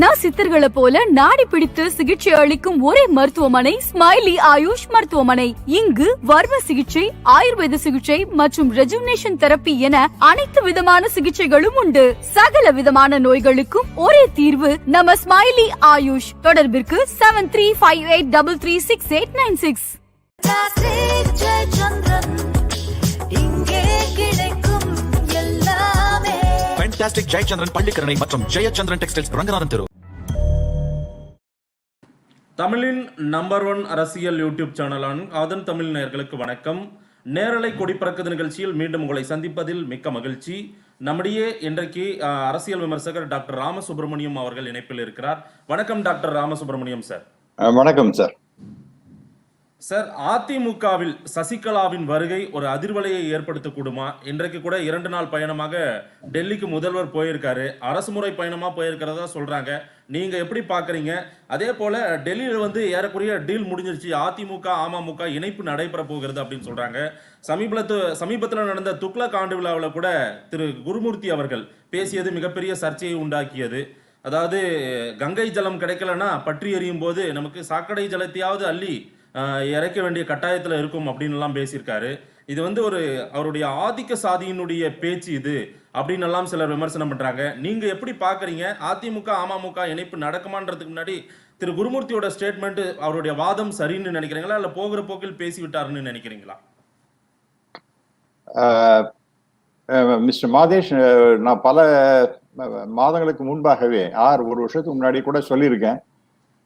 நான் சித்தர்களை போல நாடி பிடித்து சிகிச்சை அளிக்கும் ஒரே மருத்துவமனை ஸ்மைலி ஆயுஷ் மருத்துவமனை. இங்கு வர்ம சிகிச்சை ஆயுர்வேத சிகிச்சை மற்றும் ரெஜுனேஷன் தெரப்பி என அனைத்து விதமான சிகிச்சைகளும் உண்டு. சகல விதமான நோய்களுக்கும் ஒரே தீர்வு நம்ம smiley Ayush. தொடர்பிற்கு seven three five eight double three six eight nine six fantastic Jayachandran Pallikaranai மற்றும் ஜெயச்சந்திரன் டெக்ஸ்டைல்ஸ் ரங்கநாதன் தெரு. தமிழின் நம்பர் ஒன் அரசியல் யூடியூப் சேனலான ஆதன் தமிழ் நேயர்களுக்கு வணக்கம். நேரலை கொடிப்பறக்குது நிகழ்ச்சியில் மீண்டும் உங்களை சந்திப்பதில் மிக்க மகிழ்ச்சி. நம்மிடையே இன்றைக்கு அரசியல் விமர்சகர் டாக்டர் ராமசுப்ரமணியம் அவர்கள் இணைப்பில் இருக்கிறார். வணக்கம் டாக்டர் ராமசுப்ரமணியம் சார். வணக்கம் சார். சார் அதிமுகவில் சசிகலாவின் வருகை ஒரு அதிர்வலையை ஏற்படுத்தக்கூடுமா? இன்றைக்கு கூட இரண்டு நாள் பயணமாக டெல்லிக்கு முதல்வர் போயிருக்காரு. அரசு முறை பயணமா போயிருக்கிறதா சொல்றாங்க. நீங்க எப்படி பாக்குறீங்க? அதே போல டெல்லியில வந்து ஏறக்குறைய டீல் முடிஞ்சிருச்சு. அதிமுக அமமுக இணைப்பு நடைபெற போகிறது அப்படின்னு சொல்றாங்க. சமீபத்து சமீபத்தில் நடந்த துக்ளக் ஆண்டு விழாவில் கூட திரு குருமூர்த்தி அவர்கள் பேசியது மிகப்பெரிய சர்ச்சையை உண்டாக்கியது. அதாவது கங்கை ஜலம் கிடைக்கலன்னா பற்றி எறியும் போது நமக்கு சாக்கடை ஜலத்தையாவது அள்ளி இறைக்க வேண்டிய கட்டாயத்தில் இருக்கும் அப்படின்லாம் பேசியிருக்காரு. இது வந்து ஒரு அவருடைய ஆதிக்க சாதியினுடைய பேச்சு இது அப்படின்னு எல்லாம் சிலர் விமர்சனம் பண்ணுறாங்க நீங்கள் எப்படி பார்க்குறீங்க அதிமுக அமமுக இணைப்பு நடக்குமான்றதுக்கு முன்னாடி திரு குருமூர்த்தியோட ஸ்டேட்மெண்ட் அவருடைய வாதம் சரின்னு நினைக்கிறீங்களா? இல்லை போகிற போக்கில் பேசிவிட்டாருன்னு நினைக்கிறீங்களா? மிஸ்டர் மாதேஷ் நான் பல மாதங்களுக்கு முன்பாகவே ஆறு ஒரு வருஷத்துக்கு முன்னாடி கூட சொல்லியிருக்கேன்.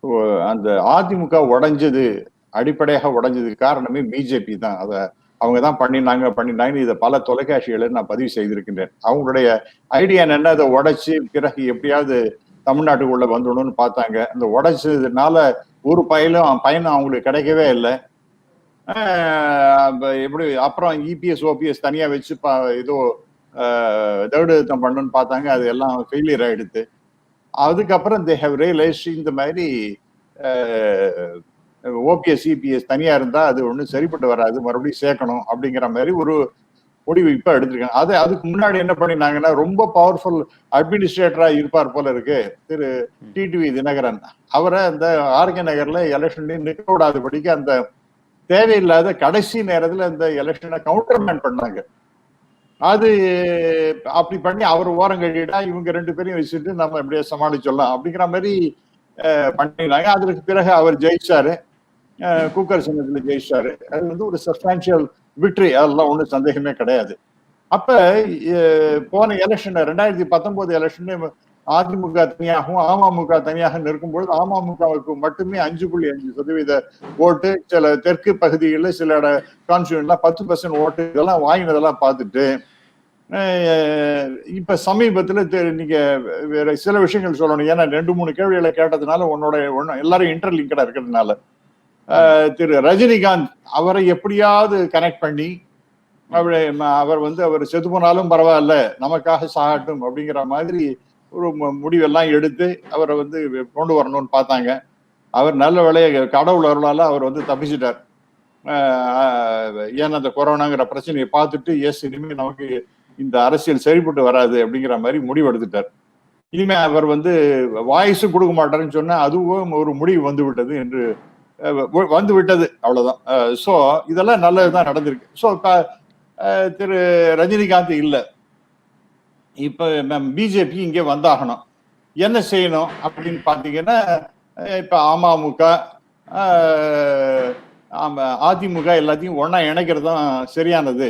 ஓ- அந்த அதிமுக உடைஞ்சது அடிப்படையாக உடைஞ்சதுக்கு காரணமே பிஜேபி தான். அதை அவங்க தான் பண்ணினாங்க பண்ணினாங்க இதை பல தொலைக்காட்சிகளை நான் பதிவு செய்திருக்கின்றேன். அவங்களுடைய ஐடியா என்ன? அதை உடைச்சு பிறகு எப்படியாவது தமிழ்நாட்டுக்குள்ள வந்துடணும்னு பார்த்தாங்க. அந்த உடைச்சதுனால ஒரு பயிலும் பயணம் அவங்களுக்கு கிடைக்கவே இல்லை. எப்படி அப்புறம் இபிஎஸ் ஓபிஎஸ் தனியாக வச்சு பா- ஏதோ தேர்டுத்தம் பண்ணணும்னு பார்த்தாங்க. அது எல்லாம் ஃபெயிலியர் ஆயிடுது அதுக்கப்புறம் தே ஹவ் ரியலைஸ் இந்த மாதிரி ஓபிஎஸ் இபிஎஸ் தனியா இருந்தா அது ஒன்றும் சரிப்பட்டு வராது மறுபடியும் சேர்க்கணும் அப்படிங்கிற மாதிரி ஒரு முடிவு இப்ப எடுத்திருக்காங்க. அது அதுக்கு முன்னாடி என்ன பண்ணினாங்கன்னா ரொம்ப பவர்ஃபுல் அட்மினிஸ்ட்ரேட்டரா இருப்பார் போல இருக்கு திரு டிடிவி தினகரன். அவரை அந்த ஆர்கே நகர்ல எலெக்ஷன்லயும் நிற்க விடாதபடிக்கு அந்த தேவையில்லாத கடைசி நேரத்துல இந்த எலெக்ஷனை கவுண்டர்மேன் பண்ணாங்க. அது அப்படி பண்ணி அவர் ஓரம் கழிடா இவங்க ரெண்டு பேரையும் வச்சுட்டு நம்ம எப்படியே சமாளிச்சிடலாம் அப்படிங்கிற மாதிரி அஹ், பண்ணிருந்தாங்க அதற்கு பிறகு அவர் ஜெயிச்சாரு. குக்கர் சின்னத்துல ஜெயிச்சாரு. அது வந்து ஒரு சப்ஸ்டான்சியல் விக்டரி அதெல்லாம் ஒன்றும் சந்தேகமே கிடையாது. அப்ப போன எலெக்ஷன் ரெண்டாயிரத்தி பத்தொன்பது எலெக்ஷன் அதிமுக தனியாகவும் அமமுக தனியாக நிற்கும்பொழுது அமமுகவுக்கு மட்டுமே அஞ்சு புள்ளி அஞ்சு சதவீத ஓட்டு சில தெற்கு பகுதிகளில் சில கான்ஸ்டியூன்லாம் பத்து பர்சன்ட் ஓட்டு இதெல்லாம் வாங்கினதெல்லாம் பார்த்துட்டு இப்ப சமீபத்துல நீங்க வேற சில விஷயங்கள் சொல்லணும். ஏன்னா ரெண்டு மூணு கேள்விகளை கேட்டதுனால உன்னோட ஒன்னு எல்லாரும் இன்டர்லிங்கடா இருக்கிறதுனால. திரு ரஜினிகாந்த் அவரை எப்படியாவது கனெக்ட் பண்ணி அப்படி அவர் வந்து அவர் செத்து போனாலும் பரவாயில்ல நமக்காக சாகட்டும் அப்படிங்கிற மாதிரி ஒரு முடிவெல்லாம் எடுத்து அவரை வந்து கொண்டு வரணும்னு பார்த்தாங்க. அவர் நல்ல வேலையை கடவுள் அருளால அவர் வந்து தப்பிச்சிட்டார். ஏன்னா அந்த கொரோனாங்கிற பிரச்சனையை பார்த்துட்டு எஸ் இனிமேல் நமக்கு இந்த அரசியல் சரிப்பட்டு வராது அப்படிங்கிற மாதிரி முடிவு எடுத்துட்டார் இனிமே அவர் வந்து வாய்ஸும் கொடுக்க மாட்டாருன்னு சொன்னா அதுவும் ஒரு முடிவு வந்து விட்டது என்று வந்து விட்டது அவ்வளவுதான். ஸோ இதெல்லாம் நல்லதுதான் நடந்திருக்கு. ஸோ திரு ரஜினிகாந்த் இல்லை. இப்ப பிஜேபி இங்கே வந்தாகணும். என்ன செய்யணும் அப்படின்னு பார்த்தீங்கன்னா இப்போ அமமுக அதிமுக எல்லாத்தையும் ஒன்றா இணைக்கிறது தான் சரியானது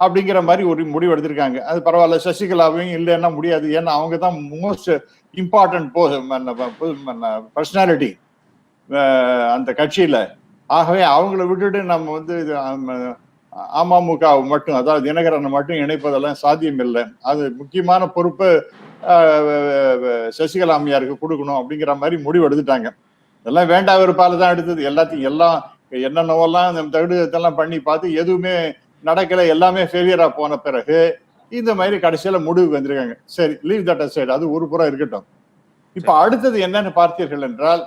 அப்படிங்கிற மாதிரி ஒரு முடிவு எடுத்திருக்காங்க. அது பரவாயில்ல சசிகலாவையும் இல்லைன்னா முடியாது. ஏன்னா அவங்க தான் மோஸ்ட் இம்பார்ட்டன்ட் பர்சனாலிட்டி அந்த கட்சியில. ஆகவே அவங்கள விட்டுட்டு நம்ம வந்து இது, அமமுக மட்டும் அதாவது தினகரனை மட்டும் இணைப்பதெல்லாம் சாத்தியம் இல்லை அது முக்கியமான பொறுப்பு சசிகலா அம்மையாருக்கு கொடுக்கணும் அப்படிங்கிற மாதிரி முடிவு எடுத்துட்டாங்க. இதெல்லாம் வேண்டா வெறுப்பால தான் எடுத்தது. எல்லாத்தையும் எல்லாம் என்னென்னவெல்லாம் நம்ம தகுடுதெல்லாம் பண்ணி பார்த்து எதுவுமே நடக்கல. எல்லாமே ஃபெயிலியரா போன பிறகு இந்த மாதிரி கடைசியில முடிவுக்கு வந்திருக்காங்க. சரி லீவ் தட் சைடு அது ஒரு புறம் இருக்கட்டும். இப்ப அடுத்தது என்னன்னு பார்த்தீர்கள் என்றால்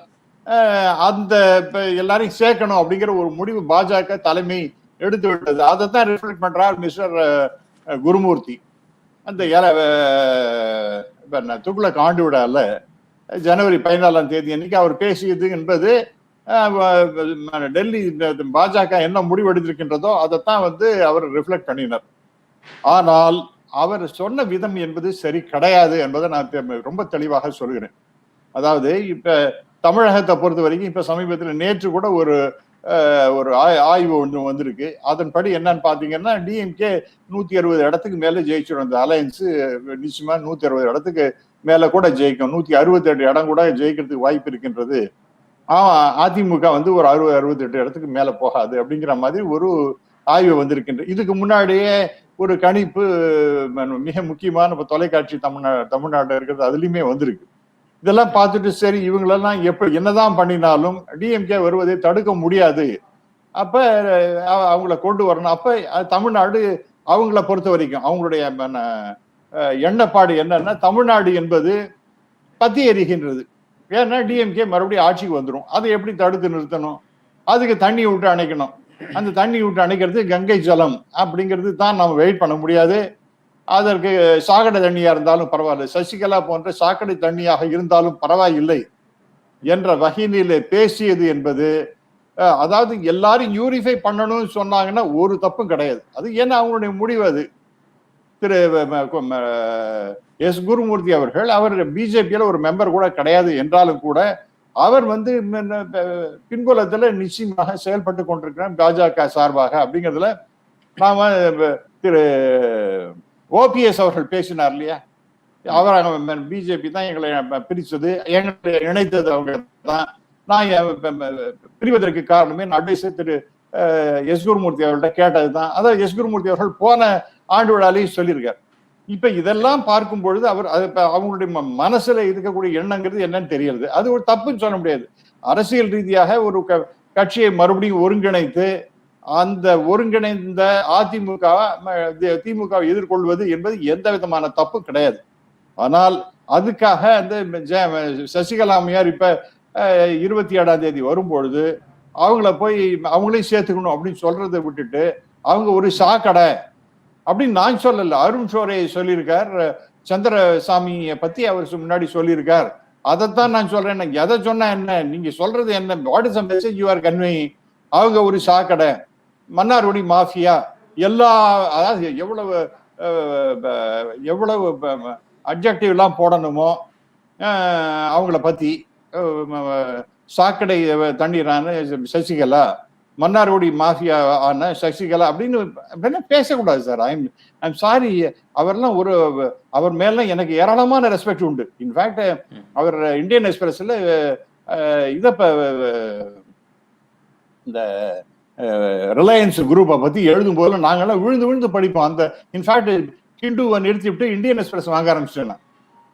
அந்த எல்லாரையும் சேர்க்கணும் அப்படிங்கிற ஒரு முடிவு பாஜக தலைமை எடுத்து விட்டது. அதை தான் ரிஃப்ளெக்ட் பண்றார் மிஸ்டர் குருமூர்த்தி. அந்த ஏல- துக்ளக் ஆண்டு விடால ஜனவரி பதினாலாம் தேதி அன்னைக்கு அவர் பேசியது என்பது டெல்லி இந்த பாஜக என்ன முடிவெடுத்திருக்கின்றதோ அதைத்தான் வந்து அவர் ரிஃப்ளெக்ட் பண்ணினார். ஆனால் அவர் சொன்ன விதம் என்பது சரி கிடையாது என்பதை நான் தெ- ரொம்ப தெளிவாக சொல்கிறேன். அதாவது இப்ப தமிழகத்தை பொறுத்த வரைக்கும் இப்போ சமீபத்தில் நேற்று கூட ஒரு ஒரு ஆய்- ஆய்வு ஒன்று வந்திருக்கு. அதன்படி என்னன்னு பார்த்தீங்கன்னா டிஎம்கே நூற்றி அறுபது இடத்துக்கு மேலே ஜெயிச்சிடும். அந்த அலையன்ஸு நிச்சயமாக நூற்றி அறுபது இடத்துக்கு மேலே கூட ஜெயிக்கும். நூற்றி அறுபத்தி எட்டு இடம் கூட ஜெயிக்கிறதுக்கு வாய்ப்பு இருக்கின்றது. ஆமாம் அதிமுக வந்து ஒரு அறுபது அறுபத்தெட்டு இடத்துக்கு மேலே போகாது அப்படிங்கிற மாதிரி ஒரு ஆய்வு வந்திருக்கின்ற இதுக்கு முன்னாடியே ஒரு கணிப்பு மிக முக்கியமான இப்போ தொலைக்காட்சி தமிழ்நாடு தமிழ்நாட்டில் இருக்கிறது அதுலேயுமே வந்திருக்கு. இதெல்லாம் பார்த்துட்டு சரி இவங்களெல்லாம் எப்படி என்னதான் பண்ணினாலும் டிஎம்கே வருவதை தடுக்க முடியாது. அப்ப அவங்கள கொண்டு வரணும். அப்ப தமிழ்நாடு அவங்கள பொறுத்த வரைக்கும் அவங்களுடைய எண்ணப்பாடு என்னன்னா தமிழ்நாடு என்பது பத்தி எரிகின்றது. ஏன்னா டிஎம்கே மறுபடியும் ஆட்சிக்கு வந்துடும் அதை எப்படி தடுத்து நிறுத்தணும்? அதுக்கு தண்ணி விட்டு அணைக்கணும். அந்த தண்ணி விட்டு அணைக்கிறது கங்கை ஜலம். அப்படிங்கிறது தான் நம்ம வெயிட் பண்ண முடியாது. அதற்கு சாக்கடை தண்ணியா இருந்தாலும் பரவாயில்லை. சசிகலா போன்ற சாக்கடை தண்ணியாக இருந்தாலும் பரவாயில்லை என்ற வகையிலே பேசியது என்பது அதாவது எல்லாரும் யூரிஃபை பண்ணணும்னு சொன்னாங்கன்னா ஒரு தப்பும் கிடையாது. அது ஏன்னா அவங்களுடைய முடிவு அது. திரு எஸ். குருமூர்த்தி அவர்கள் அவர் பிஜேபியில் ஒரு மெம்பர் கூட கிடையாது என்றாலும் கூட அவர் வந்து பின்புலத்தில் நிச்சயமாக செயல்பட்டு கொண்டிருக்கிறார் பாஜக சார்பாக. அப்படிங்கிறதுல நாம திரு ஓபிஎஸ் அவர்கள் பேசினார் இல்லையா? அவர் பிஜேபி தான் எங்களை பிரித்தது எங்களை இணைத்தது அவங்க தான். நான் பிரிவதற்கு காரணமே நான் திரு எஸ் குருமூர்த்தி அவர்கள்ட்ட கேட்டது தான். அதான் எஸ் குருமூர்த்தி அவர்கள் போன ஆண்டு விழாலையும் சொல்லியிருக்கார். இப்ப இதெல்லாம் பார்க்கும் பொழுது அவர் அது அவங்களுடைய மனசுல இருக்கக்கூடிய எண்ணங்கிறது என்னன்னு தெரியறது. அது ஒரு தப்புன்னு சொல்ல முடியாது. அரசியல் ரீதியாக ஒரு க- கட்சியை மறுபடியும் ஒருங்கிணைத்து அந்த ஒருங்கிணைந்த அதிமுக திமுக எதிர்கொள்வது என்பது எந்த விதமான தப்பு கிடையாது. ஆனால் அதுக்காக அந்த ஜெ- சசிகலா அம்மையார் இப்ப இருபத்தி ஏழாம் தேதி வரும்பொழுது அவங்கள போய் அவங்களையும் சேர்த்துக்கணும் அப்படின்னு சொல்றதை விட்டுட்டு அவங்க ஒரு சாக்கடை அப்படின்னு நான் சொல்லல. அருண் சோரே சொல்லியிருக்கார். சந்திரசாமியை பத்தி அவர் முன்னாடி சொல்லியிருக்கார். அதைத்தான் நான் சொல்றேன். நான் எதை சொன்னா என்ன? நீங்க சொல்றது என்ன? What is message you are convey அவங்க ஒரு சாக்கடை. மன்னார்குடி மாஃபியா எல்லா அதாவது எவ்வளவு ப- எவ்வளவு அப்ஜெக்டிவ் எல்லாம் போடணுமோ அவங்கள பத்தி சாக்கடை தண்ணீரான சசிகலா மன்னார்குடி மாஃபியா ஆன சசிகலா அப்படின்னு அப்படின்னா பேசக்கூடாது சார். ஐம் ஐம் சாரி அவர்லாம் ஒரு அவர் மேல எனக்கு ஏராளமான ரெஸ்பெக்ட் உண்டு. இன்ஃபேக்ட் அவர் இந்தியன் எக்ஸ்பிரஸ்ல இதை இந்த ரிலையன்ஸ் குரூப்பை பத்தி எழுதும் போது நாங்கெல்லாம் விழுந்து விழுந்து படிப்போம். அந்த இன்ஃபேக்ட் ஹிந்துவை நிறுத்திவிட்டு இந்தியன் எக்ஸ்பிரஸ் வாங்க ஆரம்பிச்சிட்டேன்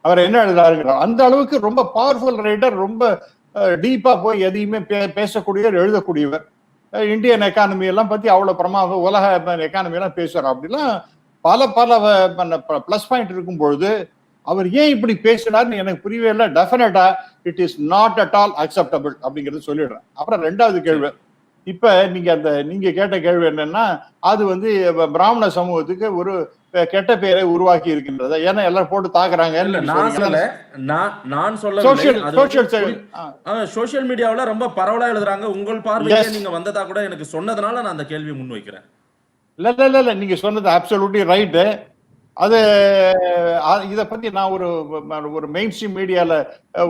அவர் என்ன எழுதுறாருங்கிற அந்த அளவுக்கு ரொம்ப பவர்ஃபுல் ரைட்டர் ரொம்ப டீப்பா போய் எதையுமே பே- பேசக்கூடியவர் எழுதக்கூடியவர். இந்தியன் எக்கானமி எல்லாம் பத்தி அவ்வளவு பிரமாதம் உலக எக்கானமி எல்லாம் அப்படிலாம் பல பல பிளஸ் பாயிண்ட் இருக்கும் பொழுது அவர் ஏன் இப்படி பேசினார்னு எனக்கு புரியவே இல்லை. டெஃபினட்டா it is not at all acceptable அப்படிங்கறத சொல்லிடுறேன். அப்புறம் ரெண்டாவது கேள்வி. இப்ப நீங்க அந்த நீங்க கேட்ட கேள்வி என்னன்னா அது வந்து பிராமண சமூகத்துக்கு ஒரு கெட்ட பெயரை உருவாக்கி இருக்கின்றதா. ஏன்னா எல்லாரும் போட்டு தாக்குறாங்க சோசியல் மீடியாவுல ரொம்ப பரவலா எழுதுறாங்க. உங்கள் பார்வையிலே. நீங்க வந்ததா கூட எனக்கு சொன்னதுனால நான் அந்த கேள்வியை முன்வைக்கிறேன். இல்ல இல்ல இல்ல, நீங்க சொன்னது அப்சல்யூட்லி ரைட்டு அது இத பத்தி நான் ஒரு ஒரு மெயின் ஸ்ட்ரீம் மீடியால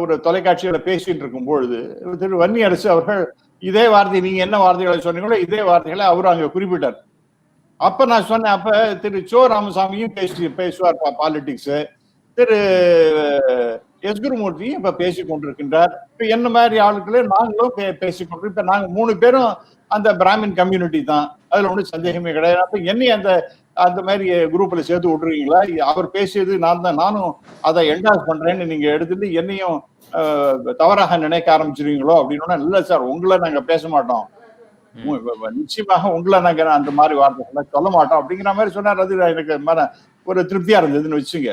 ஒரு தொலைக்காட்சியில பேசிட்டு இருக்கும் பொழுது திரு வன்னி அரசு அவர்கள் இதே வார்த்தை நீங்க என்ன வார்த்தைகளை சொன்னீங்களோ இதே வார்த்தைகளை அவர் அங்க குறிப்பிட்டார். அப்ப நான் சொன்னேன் அப்ப திரு சோ ராமசாமியும் பேசி பேசுவார் பாலிடிக்ஸ் திரு எஸ் குருமூர்த்தியும் இப்ப பேசி கொண்டிருக்கின்றார். இப்ப என்ன மாதிரி ஆளுக்களே நாங்களும் பே- கொண்டு இப்ப நாங்க மூணு பேரும் அந்த பிராமின் கம்யூனிட்டி தான். அதுல ஒன்றும் சந்தேகமே கிடையாது. அப்ப என்னையும் அந்த அந்த மாதிரி குரூப்ல சேர்த்து விட்டுருவீங்களா அவர் பேசியது நான் தான். நானும் அதை என்டாஸ் பண்றேன்னு நீங்க எடுத்துட்டு என்னையும் தவறாக நினைக்க ஆரம்பிச்சிருவீங்களோ அப்படின்னா இல்ல சார் உங்களை நாங்க பேச மாட்டோம். நிச்சயமாக உங்களை நாங்க அந்த மாதிரி வார்த்தைகளை சொல்ல மாட்டோம். அப்படிங்கிற மாதிரி சொன்னார். அது எனக்கு மன ஒரு திருப்தியா இருந்ததுன்னு வச்சுங்க.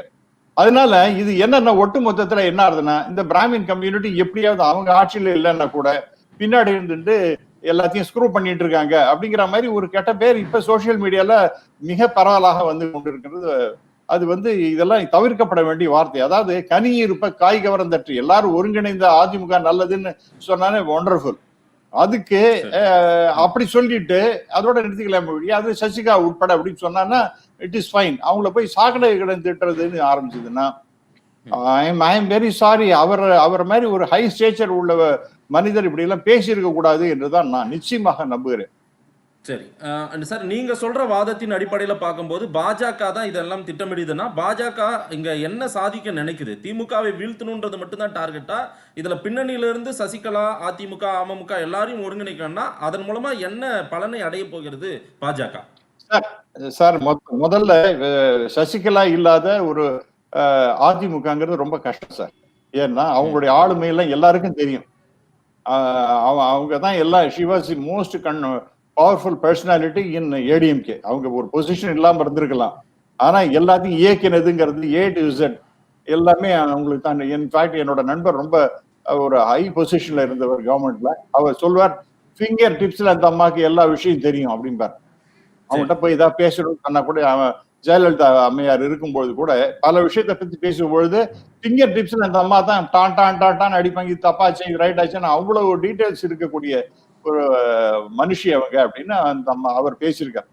அதனால இது என்னன்னா ஒட்டு மொத்தத்துல என்ன ஆகுதுன்னா இந்த பிராமின் கம்யூனிட்டி எப்படியாவது அவங்க ஆட்சியில இல்லைன்னா கூட பின்னாடி இருந்துட்டு எல்லாத்தையும் ஸ்க்ரூ பண்ணிட்டு இருக்காங்க அப்படிங்கிற மாதிரி ஒரு கெட்ட பேர் இப்ப சோசியல் மீடியால மிக பரவலாக வந்து கொண்டிருக்கிறது அது வந்து இதெல்லாம் தவிர்க்கப்பட வேண்டிய வார்த்தை. அதாவது கனி இருப்ப காய் கவர்ந்தற்று எல்லாரும் ஒருங்கிணைந்த அதிமுக நல்லதுன்னு சொன்னாலே ஒண்டர்ஃபுல் அதுக்கு அப்படி சொல்லிட்டு அதோட நிறுத்திக்கலாம் ஒழிய, அது சசிகா உட்பட அப்படின்னு சொன்னான்னா இட் இஸ் ஃபைன் அவங்கள போய் சாக்கடை கடன் திட்டுறதுன்னு ஆரம்பிச்சதுன்னா I am I am very sorry அவர் அவர் மாதிரி ஒரு ஹை ஸ்டேச்சர் உள்ள மனிதர் இப்படி எல்லாம் பேசியிருக்க கூடாது என்றுதான் நான் நிச்சயமாக நம்புகிறேன். சரி. அஹ், சார் நீங்கள் சொல்கிற வாதத்தின் அடிப்படையில் பார்க்கும்போது பாஜக தான் இதெல்லாம் திட்டமிடுதுன்னா பாஜக இங்கே என்ன சாதிக்க நினைக்குது? திமுகவை வீழ்த்தணுன்றது மட்டும்தான் டார்கெட்டாக இதில் பின்னணியில இருந்து சசிகலா அதிமுக அமமுக எல்லாரையும் ஒருங்கிணைக்கணும்னா அதன் மூலமாக என்ன பலனை அடைய போகிறது பாஜக? சார் சார் முதல்ல சசிகலா இல்லாத ஒரு அதிமுகங்கிறது ரொம்ப கஷ்டம் சார். ஏன்னா அவங்களுடைய ஆளுமையெல்லாம் எல்லாருக்கும் தெரியும். அவங்க தான் எல்லா ஷிவாஸ் மோஸ்ட் கண் பவர்ஃபுல் பர்சனாலிட்டி இன் ஏடிஎம்கே அவங்க ஒரு பொசிஷன் இல்லாம இருந்திருக்கலாம். ஆனா எல்லாத்தையும் இயக்கினதுங்கிறது ஏ டு Z. எல்லாமே அவங்களுக்கு தான். இன்ஃபேக்ட் என்னோட நண்பர் ரொம்ப ஒரு ஹை பொசிஷன்ல இருந்தவர் கவர்மெண்ட்ல அவர் சொல்வார் ஃபிங்கர் டிப்ஸ்ல அந்த அம்மாக்கு எல்லா விஷயம் தெரியும் அப்படிம்பார். அவன்கிட்ட போய் ஏதாவது பேசணும்னு சொன்னா கூட அவன் ஜெயலலிதா அம்மையார் இருக்கும்பொழுது கூட பல விஷயத்தை பத்தி பேசும்பொழுது ஃபிங்கர் டிப்ஸ்ல அந்த அம்மா தான் டான் டான் டான் டான் அடிப்பாங்க. இது தப்பாச்சு இது ரைட் ஆச்சுன்னு அவ்வளவு டீடைல்ஸ் இருக்கக்கூடிய ஒரு மனுஷி அவங்க அப்படின்னு அந்த அம்மா அவர் பேசியிருக்கார்.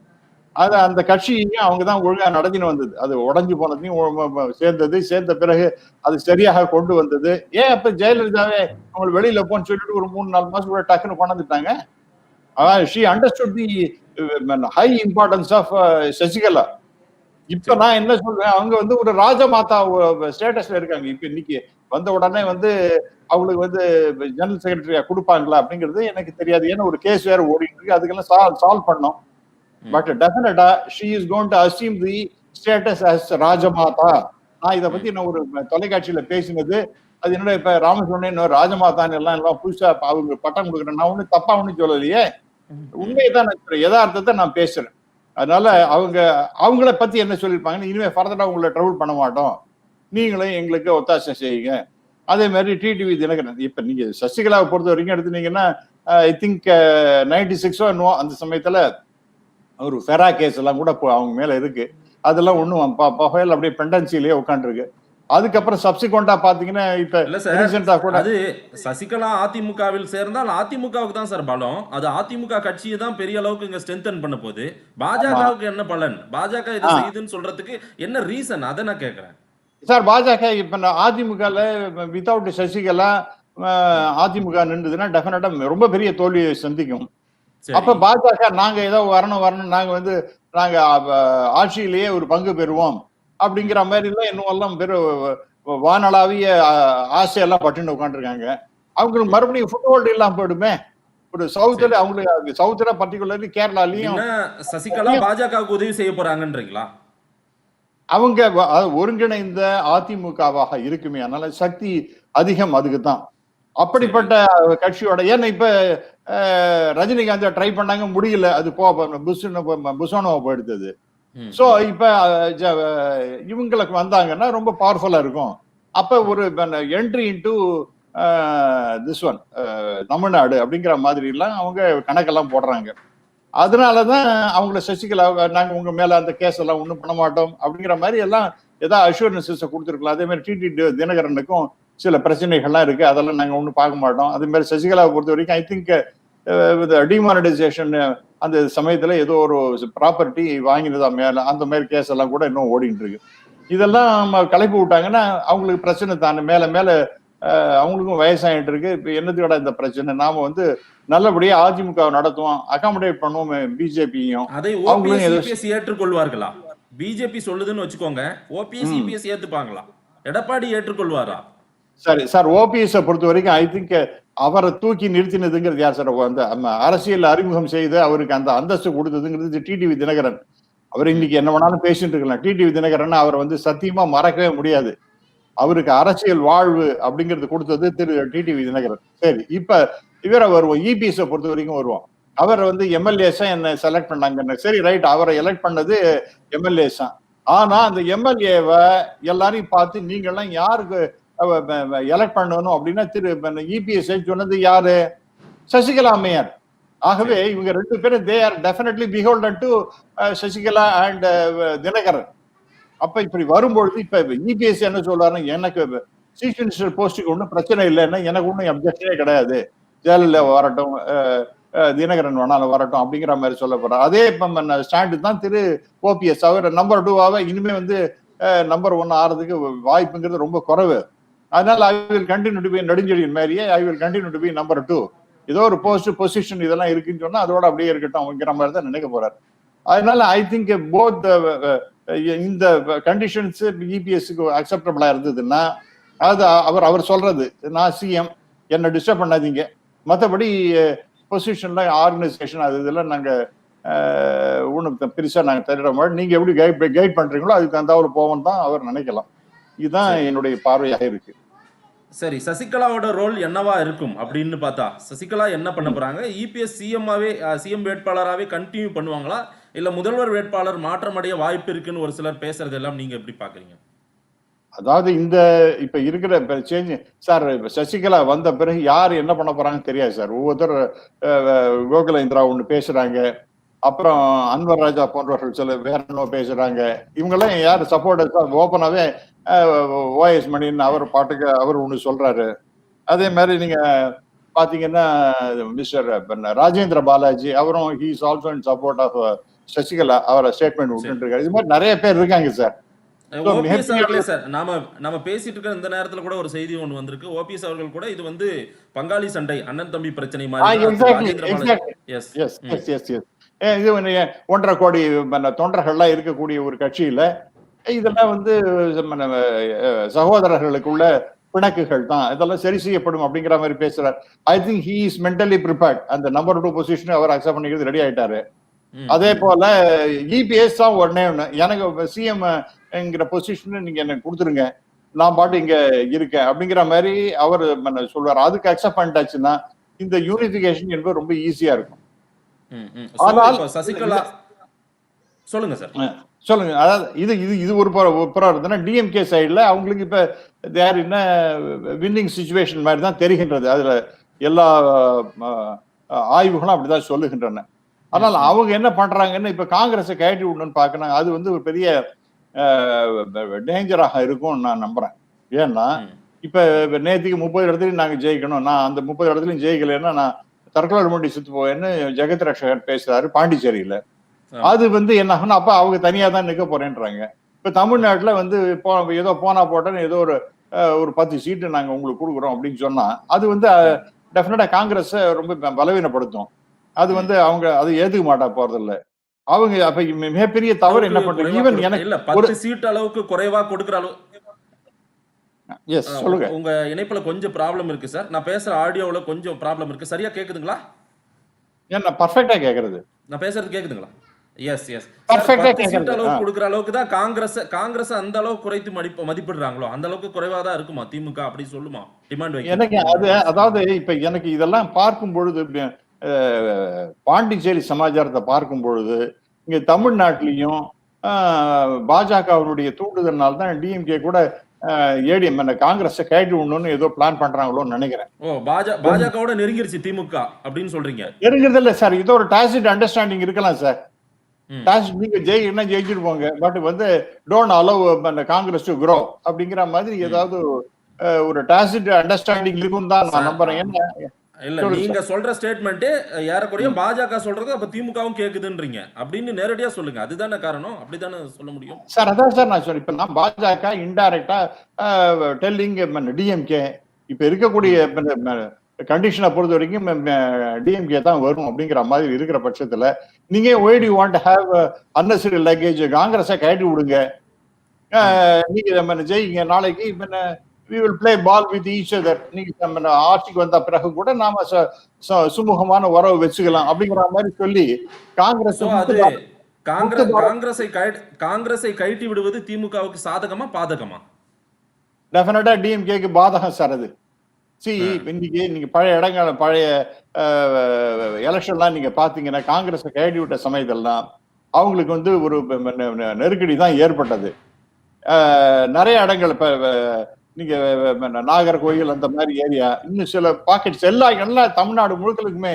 அது அந்த கட்சியையும் அவங்க தான் ஒழுங்கா நடத்தின்னு வந்தது. அது உடஞ்சு போனதையும் சேர்ந்தது. சேர்ந்த பிறகு அது சரியாக கொண்டு வந்தது. ஏன் அப்ப ஜெயலலிதாவே அவங்க வெளியில போன்னு சொல்லிட்டு ஒரு மூணு நாலு மாசம் கூட டக்குன்னு கொண்டாந்துட்டாங்க? She understood the high importance of Sasikala. இப்ப நான் என்ன சொல்றேன் அவங்க வந்து ஒரு ராஜமாதா ஸ்டேட்டஸ்ல இருக்காங்க. இப்ப இன்னைக்கு வந்த உடனே வந்து அவங்களுக்கு வந்து ஜெனரல் செக்ரட்டரியா கொடுப்பாங்களா அப்படிங்கிறது எனக்கு தெரியாது. ஏன்னா ஒரு கேஸ் வேற ஓடிட்டு இருக்கு. அதுக்கெல்லாம் சால்வ் சால்வ் பண்ணோம் பட் டெஃபினட்டா she is gone to assume the status as Rajamata. நான் இதை பத்தி நான் ஒரு தொலைக்காட்சியில பேசினது. அது என்னோட இப்ப ராமசுவரன் ராஜமாதான் எல்லாம் எல்லாம் புதுசா அவங்க பட்டம் கொடுக்குறேன். நான் ஒண்ணு தப்பா ஒண்ணும் சொல்லலையே. உண்மையை தான் நான். யதார்த்தத்தை நான் பேசுறேன். அதனால அவங்க அவங்கள பத்தி என்ன சொல்லியிருப்பாங்கன்னு இனிமே ஃபர்தரா உங்களை ட்ரபிள் பண்ண மாட்டோம். நீங்களும் எங்களுக்கு ஒத்தாசை செய்யுங்க. அதே மாதிரி டிடிவி தினகரன் இப்ப நீங்க சசிகலாவை பொறுத்த வரைக்கும் எடுத்துனீங்கன்னா ஐ திங்க் நைன்டி சிக்ஸோ என்னவோ அந்த சமயத்துல ஒரு ஃபெரா கேஸ் எல்லாம் கூட அவங்க மேல இருக்கு. அதெல்லாம் ஒண்ணும் பகையில் அப்படியே பெண்டன்சிலேயே உட்காந்துருக்கு அதுக்கப்புறம் சப்சிக்வெண்டா பாத்தீங்கன்னா இப்ப ரீசெண்டா கூட அது சசிகலா அதிமுகவில் சேர்ந்தால் அதிமுகவுக்கு தான் சார் பலம். அது அதிமுக கட்சியை தான் பெரிய அளவுக்கு இங்க ஸ்ட்ரென்தன் பண்ண போகுது. பாஜகவுக்கு என்ன பலன்? பாஜக இதை. செய்யுதுன்னு சொல்றதுக்கு என்ன ரீசன் அதை நான் கேக்குறேன். சார் பாஜக இப்ப அதிமுகல வித்தவுட் சசிகலா அதிமுக நின்றுதுன்னா டெஃபினட்டா ரொம்ப பெரிய தோல்வியை சந்திக்கும். அப்ப பாஜக நாங்க ஏதோ வரணும் வரணும் நாங்க வந்து நாங்க ஆட்சியிலேயே ஒரு பங்கு பெறுவோம். அப்படிங்கிற மாதிரி எல்லாம் இன்னும் எல்லாம் பெரு வானளாவிய ஆசையெல்லாம் பட்டுன்னு உட்காந்துருக்காங்க அவங்களுக்கு மறுபடியும் ஃபுட்ஹோல்டு இல்லாம போயிடுமே. ஒரு சவுத்துல அவங்களுக்கு சவுத்துல பர்டிகுலர்லி கேரளாலையும் சசிகலா பாஜகவுக்கு உதவி செய்ய போறாங்கன்றீங்களா? அவங்க ஒருங்கிணைந்த அதிமுகவாக இருக்குமே அதனால சக்தி அதிகம் அதுக்கு தான் அப்படிப்பட்ட கட்சியோட ஏன்னா இப்ப ரஜினிகாந்த் ட்ரை பண்ணாங்க முடியல அது போ புஷ் புஷோனோவா போயிடுத்தது. சோ இப்ப இவங்களுக்கு வந்தாங்கன்னா ரொம்ப பவர்ஃபுல்லா இருக்கும். அப்ப ஒரு entry into this one Tamil Nadu அப்படிங்கிற மாதிரி எல்லாம் அவங்க கணக்கெல்லாம் போடுறாங்க. அதனால தான் அவங்கள சசிகலா நாங்கள் உங்கள் மேலே அந்த கேஸ் எல்லாம் ஒன்றும் பண்ண மாட்டோம் அப்படிங்கிற மாதிரி எல்லாம் ஏதாவது அஷூரன்சஸை கொடுத்துருக்கலாம். அதே மாதிரி டிடி தினகரனுக்கும் சில பிரச்சனைகள்லாம் இருக்குது அதெல்லாம் நாங்கள் ஒன்றும் பார்க்க மாட்டோம். அதே மாதிரி சசிகலாவை பொறுத்த வரைக்கும் ஐ திங்க் டிமானடைசேஷன் அந்த சமயத்தில் ஏதோ ஒரு ப்ராப்பர்ட்டி வாங்கினதா மேலே அந்த மாதிரி கேஸ் எல்லாம் கூட இன்னும் ஓடிட்டு இருக்கு. இதெல்லாம் நம்ம கலைப்பு விட்டாங்கன்னா அவங்களுக்கு பிரச்சனை தானே. மேலே மேலே அவங்களுக்கும் வயசாயிட்டு இருக்கு. இப்ப என்னத்துக்கடா இந்த பிரச்சனை? நாம வந்து நல்லபடியா அதிமுக நடத்துவோம். அகாமடேட் பண்ணுவோம் பிஜேபியும் அதை ஓபிஎஸ் ஏற்றுக்கொள்வார்களா? பிஜேபி சொல்லுதுன்னு வச்சுக்கோங்க. ஓபிஎஸ் இபிஎஸ் ஏத்துப்பாங்களா? எடப்பாடி ஏற்றுக்கொள்வாரா? சரி சார் ஓபிஎஸ் பொறுத்த வரைக்கும் ஐ திங்க் அவரை தூக்கி நிறுத்தினதுங்கிறது யார் சார்? அந்த அரசியல் அறிமுகம் செய்து அவருக்கு அந்த அந்தஸ்து கொடுத்ததுங்கிறது டிடிவி தினகரன். அவர் இன்னைக்கு என்ன வேணாலும் பேசிட்டு இருக்கலாம். டிடிவி தினகரன் அவரை வந்து சத்தியமா மறக்கவே முடியாது. அவருக்கு அரசியல் வாழ்வு அப்படிங்கிறது கொடுத்தது திரு டிடிவி தினகரன் சரி இப்ப இவரை வருவோம். இபிஎஸ் பொறுத்த வரைக்கும் வருவோம் அவர் வந்து எம்எல்ஏஸா என்ன செலக்ட் பண்ணாங்க சரி ரைட் அவரை எலெக்ட் பண்ணது எம்எல்ஏஸ் தான். ஆனா அந்த எம்எல்ஏவை எல்லாரையும் பார்த்து நீங்க எல்லாம் யாருக்கு எலெக்ட் பண்ணணும் அப்படின்னா திரு இபிஎஸ் சொன்னது யாரு? சசிகலா அம்மையார். ஆகவே இவங்க ரெண்டு பேரும் they are definitely beholden to Sasikala and Dhinakaran. அப்ப இப்படி வரும்பொழுது இப்ப இபிஎஸ் என்ன சொல்றாருன்னா எனக்கு சீஃப் மினிஸ்டர் போஸ்டுக்கு ஒன்றும் பிரச்சனை இல்லைன்னா எனக்கு ஒன்றும் அப்ஜெக்ஷனே கிடையாது. ஜெயலலிதா வரட்டும் தினகரன் வேணாலும் வரட்டும் அப்படிங்கிற மாதிரி சொல்ல போறாரு அதே ஸ்டாண்டு தான் திரு ஓபிஎஸ் அவர் நம்பர் டூவாக இனிமே வந்து நம்பர் ஒன் ஆறதுக்கு வாய்ப்புங்கிறது ரொம்ப குறைவு. அதனால I will continue to be Nedunchezhiyan மாதிரியே I will continue to be number two ஏதோ ஒரு போஸ்ட் பொசிஷன் இதெல்லாம் இருக்குன்னு சொன்னா அதோட அப்படியே இருக்கட்டும் அப்படிங்கிற மாதிரி தான் நினைக்க போறாரு. அதனால ஐ திங்க் போத் இந்த கண்டிஷன்ஸ் இபிஎஸ்க்கு அக்செப்டபிளா இருந்ததுன்னா அது அவர் அவர் சொல்றது நான் சிஎம் என்னை டிஸ்டர்ப் பண்ணாதீங்க. மற்றபடி பொசிஷன்ல ஆர்கனைசேஷன் அது இதெல்லாம் நாங்க ஒன்றும் பெருசா நாங்க தெரியிற மாதிரி நீங்க எப்படி கைட் கைட் பண்றீங்களோ அதுக்கு தகுந்தாவில் போவோம் தான் அவர் நினைக்கலாம். இதுதான் என்னுடைய பார்வையாக இருக்கு. சரி சசிகலாவோட ரோல் என்னவா இருக்கும் அப்படின்னு பார்த்தா சசிகலா என்ன பண்ண போறாங்க? இபிஎஸ் சிஎம்மாவே சிஎம் வேட்பாளராகவே கண்டினியூ பண்ணுவாங்களா? இல்ல முதல்வர் வேட்பாளர் மாற்றமடைய வாய்ப்பு இருக்குன்னு ஒரு சிலர் பேசுறது எல்லாம் நீங்க எப்படி பாக்குறீங்க? அதாவது இந்த இப்ப இருக்கிற சேஞ்ச் சார் இப்ப சசிகலா வந்த பிறகு யார் என்ன பண்ண போறாங்க தெரியாது சார் ஒவ்வொருத்தர் கோகுலேந்திரா கோகுல இந்திரா பேசுறாங்க. அப்புறம் அன்வர் ராஜா போன்றவர்கள் சில வேற என்ன பேசுறாங்க. இவங்கெல்லாம் யார் சப்போர்ட் ஓப்பனாவே ஓஎஸ் மணின்னு அவர் பாட்டுக்கு அவர் ஒன்று சொல்றாரு. அதே மாதிரி நீங்க பாத்தீங்கன்னா மிஸ்டர் ராஜேந்திர பாலாஜி அவரும் he is also in support of Sasikala அவரை ஸ்டேட்மெண்ட் விட்டுட்டு இருக்காரு இது மாதிரி நிறைய பேர் இருக்காங்க சார் சார் நாம நாம பேசிட்டு இருக்கிற இந்த நேரத்துல கூட ஒரு செய்தி ஒன்று வந்திருக்கு. ஓபிஎஸ் அவர்கள் கூட இது வந்து பங்காளி சண்டை அண்ணன் தம்பி பிரச்சனை மாதிரி. இது ஒன்றரை கோடி தொண்டர்கள்லாம் இருக்கக்கூடிய ஒரு கட்சியில இதெல்லாம் வந்து சகோதரர்களுக்குள்ள பிணக்குகள் தான். இதெல்லாம் சரி செய்யப்படும் அப்படிங்கிற மாதிரி பேசுறார். I think he is mentally prepared அந்த நம்பர் டூ பொசிஷன் அவர் அக்செப்ட் பண்ணிக்கிறது ரெடி ஆயிட்டாரு. அதே போல இபிஎஸ் தான் உடனே ஒண்ணு. எனக்கு சிஎம் என்கிற பொசிஷன் நீங்க எனக்கு கொடுத்துருங்க. நான் பாட்டு இங்க இருக்கேன். அப்படிங்கிற மாதிரி அவர் சொல்றாரு. அதுக்கு அக்செப்ட் பண்ணிட்டாச்சுன்னா இந்த யூனிஃபிகேஷன் என்பது ரொம்ப ஈஸியா இருக்கும். ஆனால் சசிகலா சொல்லுங்க சார் சொல்லுங்க. அதாவது இது இது இது ஒரு புறம் இருந்ததுன்னா டிஎம்கே சைடுல அவங்களுக்கு இப்ப தேர் என்ன வின்னிங் சுச்சுவேஷன் மாதிரி தான் தெரிகின்றது. அதுல எல்லா ஆய்வுகளும் அப்படிதான் சொல்லுகின்றன. ஆனால் அவங்க என்ன பண்றாங்கன்னு இப்ப காங்கிரஸை கயட்டி விடணும்னு பாக்குறாங்க அது வந்து ஒரு பெரிய டேஞ்சராக இருக்கும்னு நான் நம்புறேன். ஏன்னா. இப்ப நேத்திக்கு முப்பது இடத்துலயும் நாங்க ஜெயிக்கணும். நான் அந்த முப்பது இடத்துலயும் ஜெயிக்கலைன்னா நான் தற்கொலை முடி சுத்து போவேன்னு ஜெகத் ரட்சகன் பேசுறாரு பாண்டிச்சேரியில. அது வந்து என்ன ஆகும்னா அப்ப அவங்க தனியா தான் நிக்க போறேன்றாங்க. இப்ப தமிழ்நாட்டுல வந்து போ ஏதோ போனா போட்டோன்னு ஏதோ ஒரு ஒரு பத்து சீட்டு நாங்க உங்களுக்கு கொடுக்குறோம் அப்படின்னு சொன்னா அது வந்து டெஃபினட்டா காங்கிரஸ் ரொம்ப பலவீனப்படுத்தும். அது வந்து அவங்க அது ஏத்துக்க மாட்டா போறது இல்ல அவங்க அப்ப மிகப்பெரிய தவறு என்ன பண்றாங்க? ஈவன் எனக்கு இல்ல பத்து சீட் அளவுக்கு குறைவா கொடுக்குற அளவு எஸ் சொல்லுங்க. உங்க இணைப்புல கொஞ்சம் ப்ராப்ளம் இருக்கு சார் நான் பேசுற ஆடியோவுல கொஞ்சம் ப்ராப்ளம் இருக்கு. சரியா கேக்குதுங்களா? ஏன்னா பர்ஃபெக்டா கேக்குறது. நான் பேசுறது கேக்குதுங்களா? Yes yes seat. அளவுக்கு. கொடுக்குற அளவுக்கு தான் காங்கிரஸ் காங்கிரஸ் அந்த அளவுக்கு குறைத்து மதிப்பு மதிப்பிடுறாங்களோ? அந்த அளவுக்கு குறைவா தான் இருக்குமா திமுக அப்படி சொல்லுமா? டிமாண்ட் எனக்கு அது அதாவது இப்ப எனக்கு இதெல்லாம் பார்க்கும் பொழுது பாண்டிச்சேரி சமாச்சாரத்தை பார்க்கும் பொழுது இங்க தமிழ்நாட்டிலையும் பாஜகவினுடைய தூண்டுதல்னால தான் டிஎம்கே கூட ஏடிஎம் என்ன காங்கிரஸை கயட்டி விடணும்னு ஏதோ பிளான் பண்றாங்களோன்னு நினைக்கிறேன். ஓ பாஜக பாஜகவோட நெருங்கிருச்சு திமுக அப்படின்னு சொல்றீங்க. தெரிஞ்சது இல்ல சார். இது ஒரு டாசிட் அண்டர்ஸ்டாண்டிங் இருக்கலாம் சார். டாசிட் நீங்க ஜெயிக்கணும் ஜெயிச்சுட்டு போங்க. பட் வந்து don't allow Congress to grow அப்படிங்கிற மாதிரி ஏதாவது ஒரு டாசிட் அண்டர்ஸ்டாண்டிங் இருக்கும் தான் நான் நம்புறேன். ஏன்னா இல்ல நீங்க சொல்ற ஸ்டேட்மெண்ட் ஏறக்குறைய பாஜக சொல்றது அப்ப திமுகவும் கேக்குதுன்றீங்க. அப்படின்னு நேரடியா சொல்லுங்க. அதுதானே காரணம்? அப்படிதானே சொல்ல முடியும்? சார் அதான் சார் நான் சொல்றேன். இப்ப நான் பாஜக இன்டைரக்டா டெல்லிங் டிஎம்கே இப்ப இருக்கக்கூடிய கண்டிஷனை பொறுத்த வரைக்கும் டிஎம்கே தான் வரும் அப்படிங்கிற மாதிரி இருக்கிற பட்சத்துல நீங்க why do want have unnecessary luggage காங்கிரஸை கயட்டி விடுங்க. நீங்க ஜெயிங்க. நாளைக்கு இப்ப we will play ball with each other நம்ம ஆட்சிக்கு வந்த பிறகு கூட நாம சுமூகமான உறவு வச்சுக்கலாம் அப்படிங்கிற மாதிரி சொல்லி காங்கிரஸ் காங்கிரஸ் காங்கிரஸை காங்கிரஸை கழட்டி விடுவது திமுகவுக்கு சாதகமா பாதகமா? டெஃபினட்டா டிஎம்கேக்கு பாதகம் சார் அது. சி இன்னைக்கு நீங்க பழைய இடங்கள் பழைய எலெக்ஷன்லாம் நீங்க பாத்தீங்கன்னா காங்கிரஸ் கைடி விட்ட சமயத்தெல்லாம் அவங்களுக்கு வந்து ஒரு நெருக்கடி தான் ஏற்பட்டது. நிறைய இடங்கள் இப்ப அஹ், நீங்க அஹ், நாகர்கோயில் அந்த மாதிரி ஏரியா இன்னும் சில பாக்கெட்ஸ் எல்லா எல்லா தமிழ்நாடு முழுக்கலுக்குமே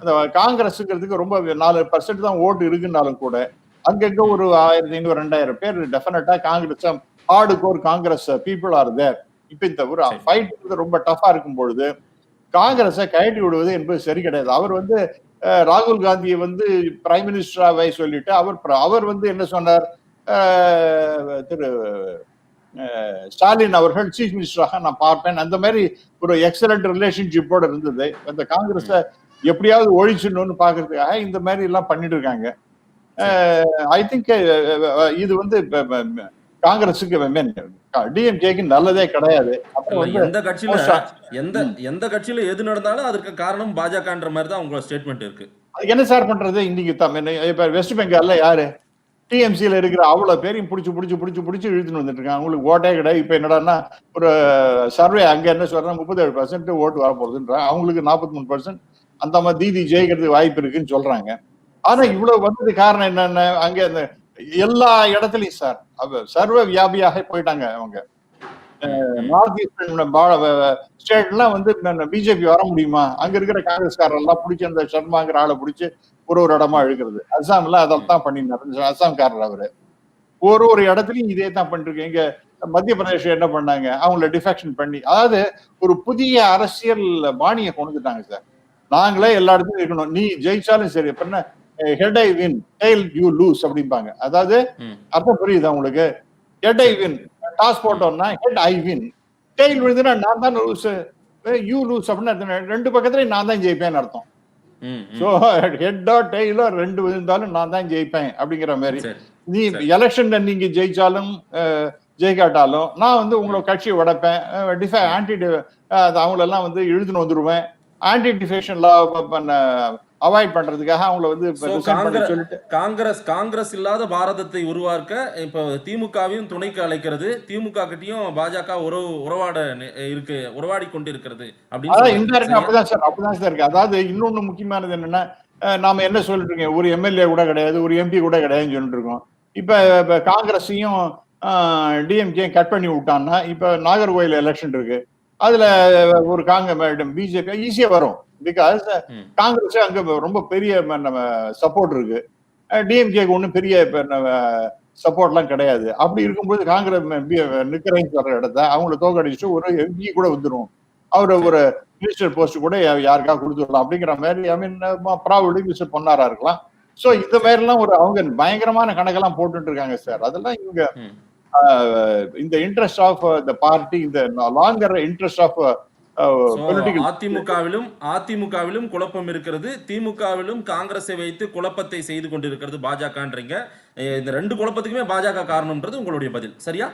அந்த காங்கிரஸுங்கிறதுக்கு ரொம்ப நாலு பர்சன்ட் தான் ஓட்டு இருக்குன்னாலும் கூட அங்கங்க ஒரு ஆயிரத்தி ஐநூறு ரெண்டாயிரம் பேர் டெஃபினட்டா Congress hard core Congress people are there இப்ப இந்த ஒரு. ஃபைட் ரொம்ப டஃபா இருக்கும் பொழுது காங்கிரஸை கழட்டி விடுவது என்பது சரி கிடையாது. அவர் வந்து ராகுல் காந்தியை வந்து பிரைம் மினிஸ்டராவை சொல்லிட்டு அவர் அவர் வந்து என்ன சொன்னார்? திரு ஸ்டாலின் அவர்கள் சீஃப் மினிஸ்டராக நான் பார்ப்பேன் அந்த மாதிரி ஒரு எக்ஸலண்ட் ரிலேஷன்ஷிப்போட இருந்தது. அந்த காங்கிரஸை எப்படியாவது ஒழிச்சிடணும்னு பாக்குறதுக்காக இந்த மாதிரி எல்லாம் பண்ணிட்டு இருக்காங்க. ஐ திங்க் இது வந்து காங்கிரஸுக்கு டிஎம்கேக்கு நல்லதே கிடையாது. எந்த கட்சியில எந்த எந்த கட்சியில எது நடந்தாலும் அதற்கு காரணம் பாஜகன்ற மாதிரி தான் உங்களோட ஸ்டேட்மெண்ட் இருக்கு. அதுக்கு என்ன சார் பண்றது? இன்னைக்கு என்ன- இப்ப வெஸ்ட் பெங்கால்ல யாரு? டிஎம்சில இருக்கிற அவ்வளவு பேரையும் பிடிச்சு பிடிச்சி பிடிச்சி பிடிச்சி இழுத்துட்டு வந்துட்டு இருக்காங்க. அவங்களுக்கு ஓட்டே கிடையாது. இப்போ என்னடான்னா ஒரு சர்வே அங்க என்ன சொல்கிறாங்க முப்பத்தேழு பர்சன்ட் ஓட்டு வர போகுதுன்றாங்க அவங்களுக்கு நாற்பத்தி மூணு பர்சன்ட் அந்த மாதிரி தீதி ஜெயிக்கிறதுக்கு வாய்ப்பு இருக்குன்னு சொல்றாங்க. ஆனா இவ்வளவு வந்தது காரணம் என்னென்ன அங்க அந்த எல்லா இடத்துலயும் சார் சர்வ வியாபியாக போயிட்டாங்க அவங்க. நார்த் ஈஸ்டர்ன் ஸ்டேட்லாம் வந்து பிஜேபி வர முடியுமா? அங்க இருக்கிற காங்கிரஸ்காரெல்லாம் பிடிச்சி அந்த சர்மாங்கிற ஆளை பிடிச்சி ஒரு ஒரு இடமா இழுக்கிறது அஸ்ஸாம்ல அதைத்தான் பண்ணி அஸ்ஸாம்காரர் அவரு. ஒரு ஒரு இடத்துலயும் இதே தான் பண்ணிருக்கேன் இங்க மத்திய பிரதேசம் என்ன பண்ணாங்க? அவங்கள டிஃபெக்ஷன் பண்ணி அதாவது ஒரு புதிய அரசியல் பாணியை கொண்டு வந்துட்டாங்க சார். நாங்களே எல்லா இடத்துலயும் இருக்கணும். நீ ஜெயிச்சாலும் சரி என்ன? Head I win tail you lose அப்படிம்பாங்க. அதாவது. அர்த்தம் புரியுதா உங்களுக்கு? ஹெட் ஐ வின் டாஸ் போட்டோம்னா ஹெட் ஐ வின் டெய்ல் விழுந்துன்னா நான் தான் லூஸ் யூ லூஸ் அப்படின்னு. ரெண்டு பக்கத்துலயும் நான் தான் ஜெயிப்பேன்னு அர்த்தம். சோ ஹெட்டோ டெய்லோ ரெண்டு விழுந்தாலும் நான் தான் ஜெயிப்பேன் அப்படிங்கிற மாதிரி. நீ. எலெக்ஷன்ல நீங்க ஜெயிச்சாலும் ஜெயிக்காட்டாலும் நான் வந்து உங்களை கட்சியை உடைப்பேன். டிஃபை ஆன்டி அவங்களெல்லாம் வந்து இழுத்துன்னு வந்துருவேன். ஆன்டி டிஃபேஷன் லா பண்ண அவாய்ட் பண்றதுக்காக அவங்கள வந்து சொல்லிட்டு காங்கிரஸ் காங்கிரஸ் இல்லாத பாரதத்தை உருவாக்க இப்ப திமுகவையும் துணைக்கு அழைக்கிறது திமுக கிட்டயும் பாஜக உறவு உறவாட இருக்கு உறவாடி கொண்டு இருக்கிறது அப்படின்னு? அப்படிதான் சார் அப்படிதான் சார் இருக்கு. அதாவது இன்னொன்னு முக்கியமானது என்னன்னா நாம என்ன சொல்லிட்டு இருக்கோம்? ஒரு எம்எல்ஏ கூட கிடையாது ஒரு எம்பி கூட கிடையாதுன்னு சொல்லிட்டு இருக்கோம். இப்ப இப்ப காங்கிரஸையும் டிஎம்கே கட் பண்ணி விட்டான்னா இப்ப நாகர்கோயில் எலெக்ஷன் இருக்கு. அதுல ஒரு காங்க பிஜேபி ஈஸியா வரும். பிகாஸ். காங்கிரஸ் அங்க ரொம்ப பெரிய நம்ம சப்போர்ட் இருக்கு. டிஎம்கேக்கு ஒன்றும் பெரிய சப்போர்ட்லாம் கிடையாது. அப்படி இருக்கும்போது காங்கிரஸ் நிக்கிறேன்னு சொல்ற இடத்த அவங்கள தோக்கடிச்சுட்டு ஒரு எம்பி கூட வந்துடும் அவர் ஒரு மினிஸ்டர் போஸ்ட் கூட யாருக்கா கொடுத்துடலாம் அப்படிங்கிற மாதிரி ஐ மீன் ப்ராபபிளி மிஸ்டர் பொன்னாரா இருக்கலாம். சோ இந்த மாதிரி எல்லாம் ஒரு அவங்க பயங்கரமான கணக்கெல்லாம் போட்டுட்டு இருக்காங்க சார் அதெல்லாம் இவங்க இந்த இன்ட்ரெஸ்ட் ஆஃப் த பார்ட்டி இந்த லாங்கர் இன்ட்ரெஸ்ட் ஆஃப் அதிமுகவிலும் அதிமுகவிலும் குழப்பம் இருக்கிறது. திமுகவிலும் காங்கிரஸை வைத்து குழப்பத்தை செய்து கொண்டிருக்கிறது பாஜகன்றீங்க. இந்த ரெண்டு குழப்பத்துக்குமே பாஜக காரணம்ன்றது உங்களுடைய பதில். சரியா?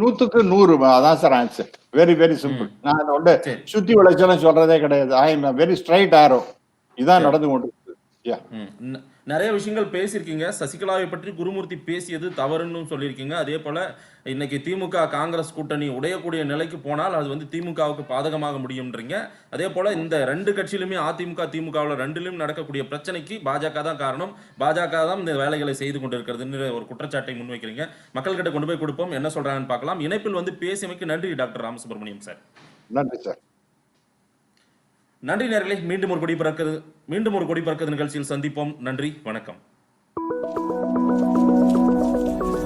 நூத்துக்கு நூறு அதான் sir answer very very simple நான் சரி. சுத்தி விளைச்சலும் சொல்றதே கிடையாது. I am very straight arrow இதான் நடந்து கொண்டு நிறைய விஷயங்கள் பேசியிருக்கீங்க. சசிகலாவை பற்றி குருமூர்த்தி பேசியது தவறுன்னு சொல்லியிருக்கீங்க. அதே போல இன்னைக்கு திமுக காங்கிரஸ் கூட்டணி உடையக்கூடிய நிலைக்கு போனால் அது வந்து திமுகவுக்கு பாதகமாக முடியும்ன்றீங்க. அதே போல இந்த ரெண்டு கட்சியிலுமே அதிமுக திமுகவில் ரெண்டிலும் நடக்கக்கூடிய பிரச்சனைக்கு பாஜக தான் காரணம். பாஜக தான் இந்த வேலைகளை செய்து கொண்டிருக்கிறதுன்னு ஒரு குற்றச்சாட்டை முன்வைக்கிறீங்க. மக்கள்கிட்ட கொண்டு போய் கொடுப்போம். என்ன சொல்றாங்கன்னு பார்க்கலாம். இணைப்பில் வந்து பேசியமைக்கு நன்றி டாக்டர் ராமசுப்ரமணியம் சார். நன்றி சார். நன்றி நேர்களை மீண்டும் ஒரு கொடி பறக்கிறது மீண்டும் ஒரு கொடி பறக்கிறது நிகழ்ச்சியில் சந்திப்போம். நன்றி வணக்கம்.